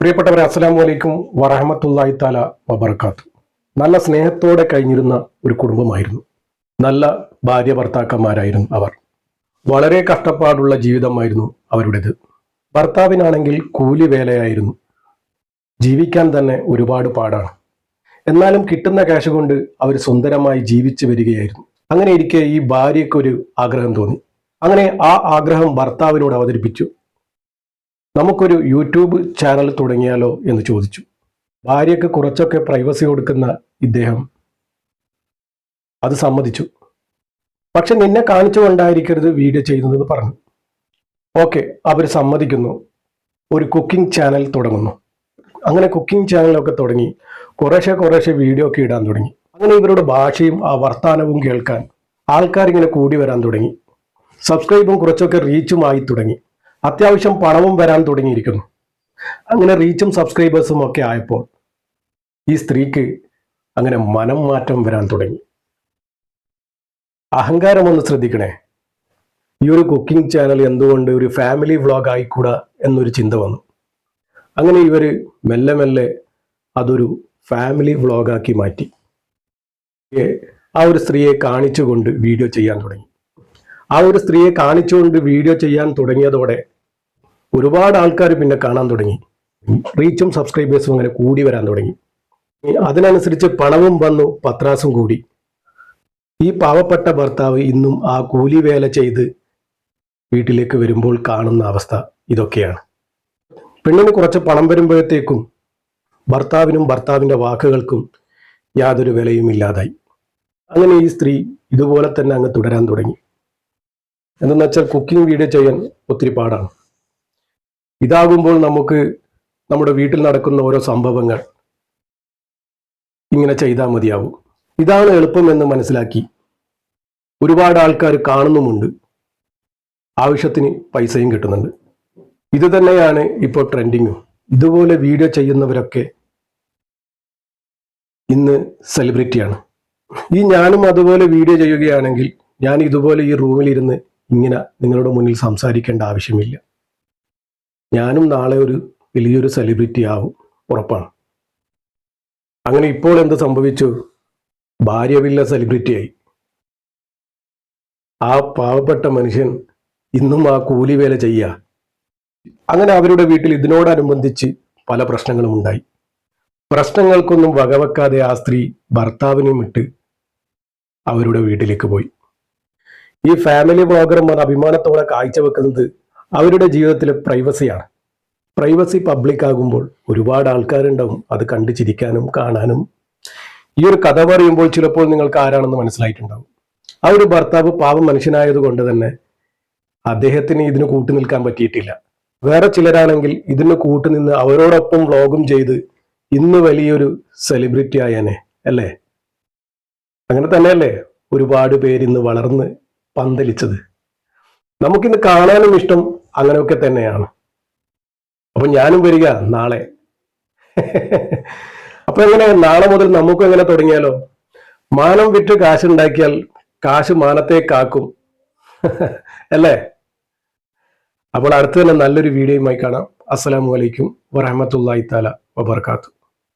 പ്രിയപ്പെട്ടവരെ അസ്സാം വലൈക്കും വറഹമത്തുല്ലായി താല വബർക്കാത്തു നല്ല സ്നേഹത്തോടെ കഴിഞ്ഞിരുന്ന ഒരു കുടുംബമായിരുന്നു. നല്ല ഭാര്യ ഭർത്താക്കന്മാരായിരുന്നു അവർ. വളരെ കഷ്ടപ്പാടുള്ള ജീവിതമായിരുന്നു അവരുടേത്. ഭർത്താവിനാണെങ്കിൽ കൂലി വേലയായിരുന്നു. ജീവിക്കാൻ തന്നെ ഒരുപാട് പാടാണ്. എന്നാലും കിട്ടുന്ന കാശ് കൊണ്ട് അവർ സുന്ദരമായി ജീവിച്ചു വരികയായിരുന്നു. അങ്ങനെ ഇരിക്കെ ഈ ഭാര്യയ്ക്കൊരു ആഗ്രഹം തോന്നി. അങ്ങനെ ആ ആഗ്രഹം ഭർത്താവിനോട് അവതരിപ്പിച്ചു. നമുക്കൊരു യൂട്യൂബ് ചാനൽ തുടങ്ങിയാലോ എന്ന് ചോദിച്ചു. ഭാര്യയ്ക്ക് കുറച്ചൊക്കെ പ്രൈവസി കൊടുക്കുന്ന ഇദ്ദേഹം അത് സമ്മതിച്ചു. പക്ഷെ നിന്നെ കാണിച്ചുകൊണ്ടായിരിക്കരുത് വീഡിയോ ചെയ്യുന്നതെന്ന് പറഞ്ഞു. ഓക്കെ അവർ സമ്മതിക്കുന്നു. ഒരു കുക്കിംഗ് ചാനൽ തുടങ്ങുന്നു. അങ്ങനെ കുക്കിംഗ് ചാനലൊക്കെ തുടങ്ങി. കുറേശ്ശെ കുറേശ്ശെ വീഡിയോ ഒക്കെ ഇടാൻ തുടങ്ങി. അങ്ങനെ ഇവരുടെ ഭാഷയും ആ വർത്തമാനവും കേൾക്കാൻ ആൾക്കാരിങ്ങനെ കൂടി വരാൻ തുടങ്ങി. സബ്സ്ക്രൈബും കുറച്ചൊക്കെ റീച്ചും ആയി തുടങ്ങി. അത്യാവശ്യം പണവും വരാൻ തുടങ്ങിയിരിക്കുന്നു. അങ്ങനെ റീച്ചും സബ്സ്ക്രൈബേഴ്സും ഒക്കെ ആയപ്പോൾ ഈ സ്ത്രീക്ക് അങ്ങനെ മനം മാറ്റം വരാൻ തുടങ്ങി. അഹങ്കാരം ഒന്ന് ശ്രദ്ധിക്കണേ. ഈ ഒരു കുക്കിംഗ് ചാനൽ എന്തുകൊണ്ട് ഒരു ഫാമിലി വ്ളോഗ് ആയിക്കൂടാ എന്നൊരു ചിന്ത വന്നു. അങ്ങനെ ഇവർ മെല്ലെ മെല്ലെ അതൊരു ഫാമിലി വ്ളോഗാക്കി മാറ്റി. ആ ഒരു സ്ത്രീയെ കാണിച്ചുകൊണ്ട് വീഡിയോ ചെയ്യാൻ തുടങ്ങി. ആ ഒരു സ്ത്രീയെ കാണിച്ചുകൊണ്ട് വീഡിയോ ചെയ്യാൻ തുടങ്ങിയതോടെ ഒരുപാട് ആൾക്കാർ പിന്നെ കാണാൻ തുടങ്ങി. റീച്ചും സബ്സ്ക്രൈബേഴ്സും അങ്ങനെ കൂടി വരാൻ തുടങ്ങി. അതിനനുസരിച്ച് പണവും വന്നു പത്രാസും കൂടി. ഈ പാവപ്പെട്ട ഭർത്താവ് ഇന്നും ആ കൂലി വേല ചെയ്ത് വീട്ടിലേക്ക് വരുമ്പോൾ കാണുന്ന അവസ്ഥ ഇതൊക്കെയാണ്. പെണ്ണിന് കുറച്ച് പണം വരുമ്പോഴത്തേക്കും ഭർത്താവിനും ഭർത്താവിന്റെ വാക്കുകൾക്കും യാതൊരു വിലയും ഇല്ലാതായി. അങ്ങനെ ഈ സ്ത്രീ ഇതുപോലെ തന്നെ അങ്ങ് തുടരാൻ തുടങ്ങി. എന്തെന്ന് വെച്ചാൽ കുക്കിംഗ് വീഡിയോ ചെയ്യാൻ ഒത്തിരി പാടാണ്. ഇതാകുമ്പോൾ നമുക്ക് നമ്മുടെ വീട്ടിൽ നടക്കുന്ന ഓരോ സംഭവങ്ങൾ ഇങ്ങനെ ചെയ്താൽ മതിയാവും. ഇതാണ് എളുപ്പമെന്ന് മനസ്സിലാക്കി ഒരുപാട് ആൾക്കാർ കാണുന്നുമുണ്ട്. ആവശ്യത്തിന് പൈസയും കിട്ടുന്നുണ്ട്. ഇത് തന്നെയാണ് ഇപ്പോൾ ട്രെൻഡിങ്ങും. ഇതുപോലെ വീഡിയോ ചെയ്യുന്നവരൊക്കെ ഇന്ന് സെലിബ്രിറ്റിയാണ്. ഈ ഞാനും അതുപോലെ വീഡിയോ ചെയ്യുകയാണെങ്കിൽ ഞാൻ ഇതുപോലെ ഈ റൂമിലിരുന്ന് ഇങ്ങനെ നിങ്ങളുടെ മുന്നിൽ സംസാരിക്കേണ്ട ആവശ്യമില്ല. ഞാനും നാളെ ഒരു വലിയൊരു സെലിബ്രിറ്റി ആവും. ഉറപ്പാണ്. അങ്ങനെ ഇപ്പോൾ എന്ത് സംഭവിച്ചു? ഭാര്യവില്ല സെലിബ്രിറ്റിയായി ആ പാവപ്പെട്ട മനുഷ്യൻ ഇന്നും ആ കൂലി വേല ചെയ്യുക അങ്ങനെ അവരുടെ വീട്ടിൽ ഇതിനോടനുബന്ധിച്ച് പല പ്രശ്നങ്ങളും ഉണ്ടായി. പ്രശ്നങ്ങൾക്കൊന്നും വകവെക്കാതെ ആ സ്ത്രീ ഭർത്താവിനെയും ഇട്ട് അവരുടെ വീട്ടിലേക്ക് പോയി. ഈ ഫാമിലി ബ്ലോഗർമാർ അഭിമാനത്തോടെ കാഴ്ചവെക്കുന്നത് അവരുടെ ജീവിതത്തിലെ പ്രൈവസിയാണ്. പ്രൈവസി പബ്ലിക് ആകുമ്പോൾ ഒരുപാട് ആൾക്കാരുണ്ടാവും. അത് കണ്ടു ചിരിക്കാനും കാണാനും. ഈ ഒരു കഥ പറയുമ്പോൾ ചിലപ്പോൾ നിങ്ങൾക്ക് ആരാണെന്ന് മനസ്സിലായിട്ടുണ്ടാവും. ആ ഒരു ഭർത്താവ് പാവം മനുഷ്യനായതുകൊണ്ട് തന്നെ അദ്ദേഹത്തിന് ഇതിന് കൂട്ടു നിൽക്കാൻ പറ്റിയിട്ടില്ല. വേറെ ചിലരാണെങ്കിൽ ഇതിന് കൂട്ടുനിന്ന് അവരോടൊപ്പം വ്ളോഗും ചെയ്ത് ഇന്ന് വലിയൊരു സെലിബ്രിറ്റി ആയനെ അല്ലേ? അങ്ങനെ തന്നെയല്ലേ ഒരുപാട് പേര് ഇന്ന് വളർന്ന് പന്തലിച്ചത്. നമുക്കിന്ന് കാണാനും ഇഷ്ടം അങ്ങനെയൊക്കെ തന്നെയാണ്. അപ്പൊ ഞാനും വരിക നാളെ. അപ്പൊ എങ്ങനെ? നാളെ മുതൽ നമുക്കും എങ്ങനെ തുടങ്ങിയാലോ? മാനം വിറ്റ് കാശുണ്ടാക്കിയാൽ കാശ് മാനത്തെ കാക്കും. അല്ലേ? അപ്പോൾ അടുത്ത് തന്നെ നല്ലൊരു വീഡിയോയുമായി കാണാം. അസ്സലാമു അലൈക്കും വറഹമത്തല്ലാഹി താല വബർക്കാത്തു